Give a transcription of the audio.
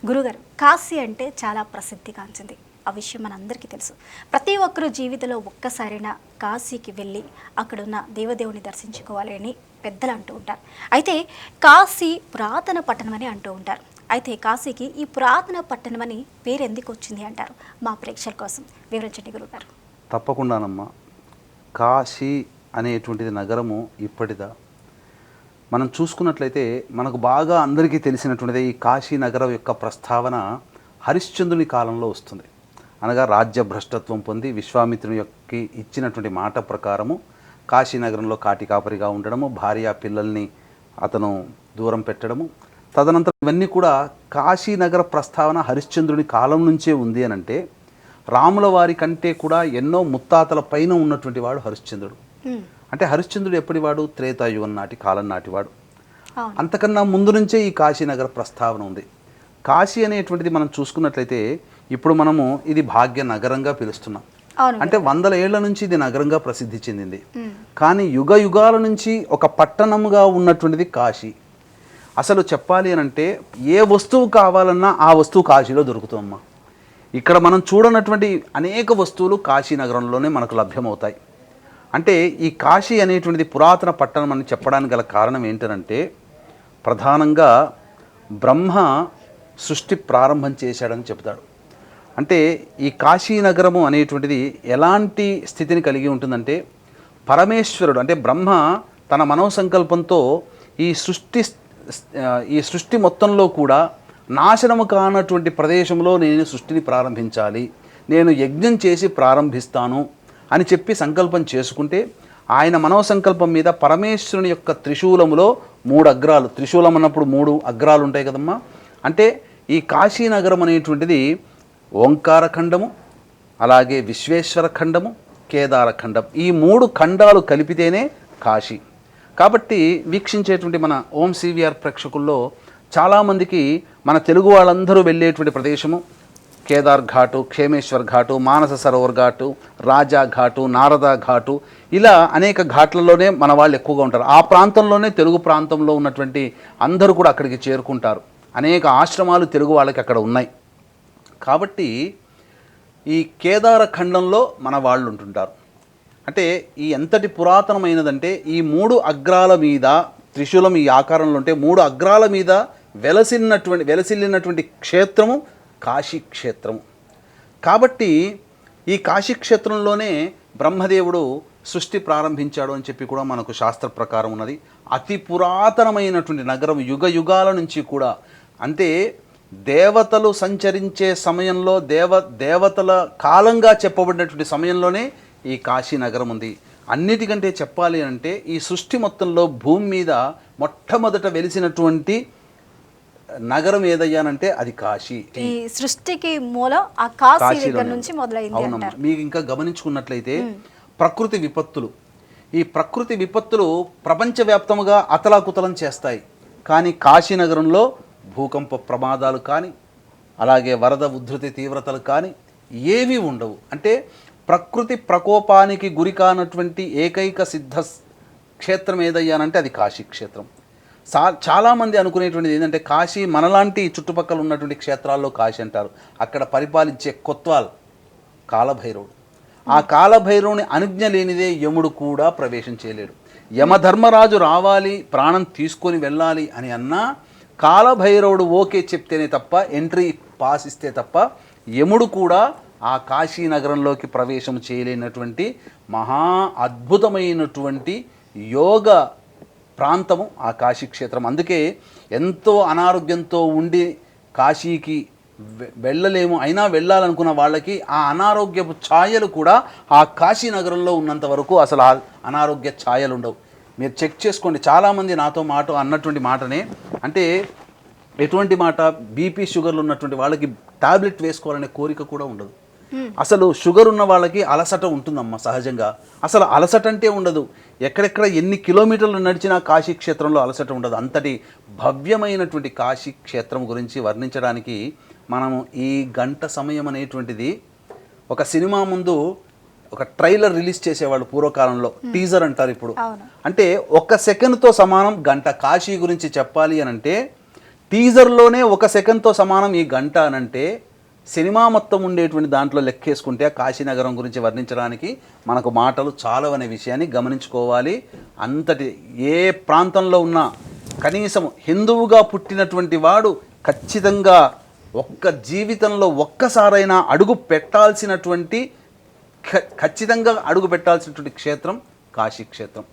గురుగారు కాశీ అంటే చాలా ప్రసిద్ధిగాంచింది ఆ విషయం మనందరికీ తెలుసు. ప్రతి ఒక్కరూ జీవితంలో ఒక్కసారైనా కాశీకి వెళ్ళి అక్కడున్న దేవదేవుని దర్శించుకోవాలి అని పెద్దలు అంటూ ఉంటారు. అయితే కాశీ పురాతన పట్టణం అని అంటూ ఉంటారు. అయితే కాశీకి ఈ పురాతన పట్టణం అని పేరెందుకు వచ్చింది అంటారు మా ప్రేక్షకుల కోసం. వివరించండి గురుగారు. తప్పకుండానమ్మా. కాశీ అనేటువంటిది నగరము ఇప్పటిదా? మనం చూసుకున్నట్లయితే మనకు బాగా అందరికీ తెలిసినటువంటిది ఈ కాశీ నగరం యొక్క ప్రస్తావన హరిశ్చంద్రుని కాలంలో వస్తుంది. అనగా రాజ్య భ్రష్టత్వం పొంది విశ్వామిత్రుని యొక్క ఇచ్చినటువంటి మాట ప్రకారము కాశీనగరంలో కాటికాపరిగా ఉండడము భార్య పిల్లల్ని అతను దూరం పెట్టడము. తదనంతరం ఇవన్నీ కూడా కాశీనగర ప్రస్తావన హరిశ్చంద్రుని కాలం నుంచే ఉంది అని అంటే రాముల వారి కంటే కూడా ఎన్నో ముత్తాతల పైన ఉన్నటువంటి వాడు హరిశ్చంద్రుడు. అంటే హరిశ్చంద్రుడు ఎప్పటివాడు త్రేతాయుగం నాటి కాలం నాటివాడు అంతకన్నా ముందు నుంచే ఈ కాశీనగర ప్రస్తావన ఉంది. కాశీ అనేటువంటిది మనం చూసుకున్నట్లయితే ఇప్పుడు మనము ఇది భాగ్య నగరంగా పిలుస్తున్నాం. అంటే వందల ఏళ్ళ నుంచి ఇది నగరంగా ప్రసిద్ధి చెందింది. కానీ యుగ యుగాల నుంచి ఒక పట్టణంగా ఉన్నటువంటిది కాశీ. అసలు చెప్పాలి అని అంటే ఏ వస్తువు కావాలన్నా ఆ వస్తువు కాశీలో దొరుకుతుందమ్మా. ఇక్కడ మనం చూడనటువంటి అనేక వస్తువులు కాశీ నగరంలోనే మనకు లభ్యమవుతాయి. అంటే ఈ కాశీ అనేటువంటిది పురాతన పట్టణం అని చెప్పడానికి గల కారణం ఏంటంటే ప్రధానంగా బ్రహ్మ సృష్టి ప్రారంభం చేశాడని చెప్తాడు అంటే ఈ కాశీ నగరము అనేటువంటిది ఎలాంటి స్థితిని కలిగి ఉంటుందంటే పరమేశ్వరుడు అంటే బ్రహ్మ తన మనోసంకల్పంతో ఈ సృష్టి ఈ సృష్టి మొత్తంలో కూడా నాశనము కానటువంటి ప్రదేశంలో నేను సృష్టిని ప్రారంభించాలి నేను యజ్ఞం చేసి ప్రారంభిస్తాను అని చెప్పి సంకల్పం చేసుకుంటే ఆయన మనోసంకల్పం మీద పరమేశ్వరుని యొక్క త్రిశూలములో మూడు అగ్రాలు. త్రిశూలం అన్నప్పుడు మూడు అగ్రాలు ఉంటాయి కదమ్మా. అంటే ఈ కాశీనగరం అనేటువంటిది ఓంకార ఖండము అలాగే విశ్వేశ్వర ఖండము కేదార ఖండం. ఈ మూడు ఖండాలు కలిపితేనే కాశీ. కాబట్టి వీక్షించేటువంటి మన ఓం సివిఆర్ ప్రేక్షకుల్లో చాలామందికి మన తెలుగు వాళ్ళందరూ వెళ్ళేటువంటి ప్రదేశము కేదార్ ఘాటు క్షేమేశ్వర్ ఘాటు మానస సరోవర్ ఘాటు రాజా ఘాటు నారద ఘాటు ఇలా అనేక ఘాట్లలోనే మన వాళ్ళు ఎక్కువగా ఉంటారు. ఆ ప్రాంతంలోనే తెలుగు ప్రాంతంలో ఉన్నటువంటి అందరూ కూడా అక్కడికి చేరుకుంటారు. అనేక ఆశ్రమాలు తెలుగు వాళ్ళకి అక్కడ ఉన్నాయి. కాబట్టి ఈ కేదార ఖండంలో మన వాళ్ళు ఉంటుంటారు. అంటే ఈ ఎంతటి పురాతనమైనదంటే ఈ మూడు అగ్రాల మీద త్రిశూలం ఈ ఆకారంలో ఉంటే మూడు అగ్రాల మీద వెలసిల్లినటువంటి వెలసిల్లినటువంటి క్షేత్రము కాశీక్షేత్రం. కాబట్టి ఈ కాశీ క్షేత్రంలోనే బ్రహ్మదేవుడు సృష్టి ప్రారంభించాడు అని చెప్పి కూడా మనకు శాస్త్ర ప్రకారం ఉన్నది. అతి పురాతనమైనటువంటి నగరం యుగ యుగాల నుంచి కూడా. అంటే దేవతలు సంచరించే సమయంలో దేవ దేవతల కాలంగా చెప్పబడినటువంటి సమయంలోనే ఈ కాశీ నగరం ఉంది. అన్నిటికంటే చెప్పాలి అంటే ఈ సృష్టి మొత్తంలో భూమి మీద మొట్టమొదట వెలిసినటువంటి నగరం ఏదయ్యానంటే అది కాశీ. ఈ సృష్టికి మూలం ఆ కాశీ దగ్గర నుంచి. మొదలైంది అవునమ్మా. మీకు ఇంకా గమనించుకున్నట్లయితే ప్రకృతి విపత్తులు. ఈ ప్రకృతి విపత్తులు ప్రపంచవ్యాప్తముగా అతలాకుతలం చేస్తాయి. కానీ కాశీనగరంలో భూకంప ప్రమాదాలు కానీ అలాగే వరద ఉధృతి తీవ్రతలు కానీ ఏవీ ఉండవు. అంటే ప్రకృతి ప్రకోపానికి గురి కానటువంటి ఏకైక సిద్ధ క్షేత్రం ఏదయ్యానంటే అది కాశీ క్షేత్రం. సా చాలామంది అనుకునేటువంటిది ఏంటంటే కాశీ మనలాంటి చుట్టుపక్కల ఉన్నటువంటి క్షేత్రాల్లో కాశీ అంటారు. అక్కడ పరిపాలించే కొత్వాల్ కాలభైరవుడు. ఆ కాలభైరవుని అనుజ్ఞ లేనిదే యముడు కూడా ప్రవేశం చేయలేడు. యమధర్మరాజు రావాలి ప్రాణం తీసుకొని వెళ్ళాలి అని అన్నా కాలభైరవుడు ఓకే చెప్తేనే తప్ప ఎంట్రీ పాస్ ఇస్తే తప్ప యముడు కూడా ఆ కాశీ నగరంలోకి ప్రవేశం చేయలేనటువంటి మహా అద్భుతమైనటువంటి యోగ ప్రాంతము ఆ కాశీ క్షేత్రం. అందుకే ఎంతో అనారోగ్యంతో ఉండి కాశీకి వె- వెళ్ళలేము. అయినా వెళ్ళాలనుకున్న వాళ్ళకి ఆ అనారోగ్యపు ఛాయలు కూడా ఆ కాశీనగరంలో ఉన్నంత వరకు అసలు ఆ అనారోగ్య ఛాయలు ఉండవు. మీరు చెక్ చేసుకోండి. చాలామంది నాతో మాట అన్నటువంటి మాటనే అంటే ఎటువంటి మాట బీపీ షుగర్లు ఉన్నటువంటి వాళ్ళకి టాబ్లెట్ వేసుకోవాలనే కోరిక కూడా ఉండదు. అసలు షుగర్ ఉన్న వాళ్ళకి అలసట ఉంటుందమ్మా సహజంగా. అసలు అలసట అంటే ఉండదు. ఎక్కడెక్కడ ఎన్ని కిలోమీటర్లు నడిచినా కాశీ క్షేత్రంలో అలసట ఉండదు. అంతటి భవ్యమైనటువంటి కాశీ క్షేత్రం గురించి వర్ణించడానికి మనము ఈ గంట సమయం అనేటువంటిది ఒక సినిమా ముందు ఒక ట్రైలర్ రిలీజ్ చేసేవాళ్ళు పూర్వకాలంలో. టీజర్ అంటారు ఇప్పుడు. అంటే ఒక్క సెకండ్తో సమానం గంట కాశీ గురించి చెప్పాలి అని అంటే టీజర్లోనే ఒక సెకండ్తో సమానం ఈ గంట అనంటే సినిమా మొత్తం ఉండేటువంటి దాంట్లో లెక్కేసుకుంటే ఆ కాశీనగరం గురించి వర్ణించడానికి మనకు మాటలు చాలవనే విషయాన్ని గమనించుకోవాలి. అంతటి ఏ ప్రాంతంలో ఉన్నా కనీసం హిందువుగా పుట్టినటువంటి వాడు ఖచ్చితంగా ఒక్క జీవితంలో ఒక్కసారైనా అడుగు పెట్టాల్సినటువంటి ఖచ్చితంగా అడుగు పెట్టాల్సినటువంటి క్షేత్రం కాశీ క్షేత్రం